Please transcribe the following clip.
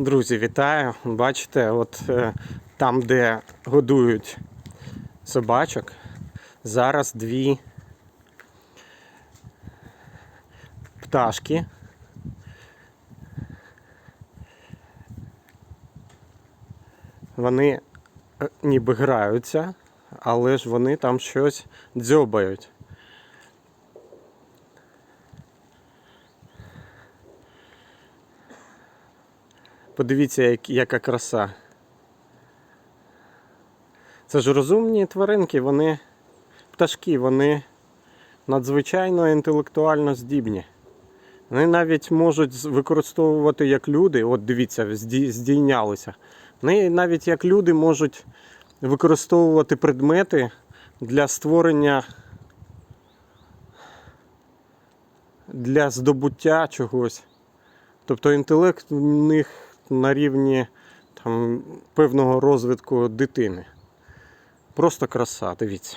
Друзі, вітаю! Бачите, от е, там, де годують собачок, зараз дві пташки. Вони е, ніби граються, але ж вони там щось дзьобають. Подивіться, як- яка краса. Це ж розумні тваринки, вони пташки, вони надзвичайно інтелектуально здібні. Вони навіть можуть використовувати як люди, от дивіться, здійнялися. Вони навіть як люди можуть використовувати предмети для створення, для здобуття чогось. Тобто інтелект в них на рівні там, певного розвитку дитини. Просто краса, дивіться.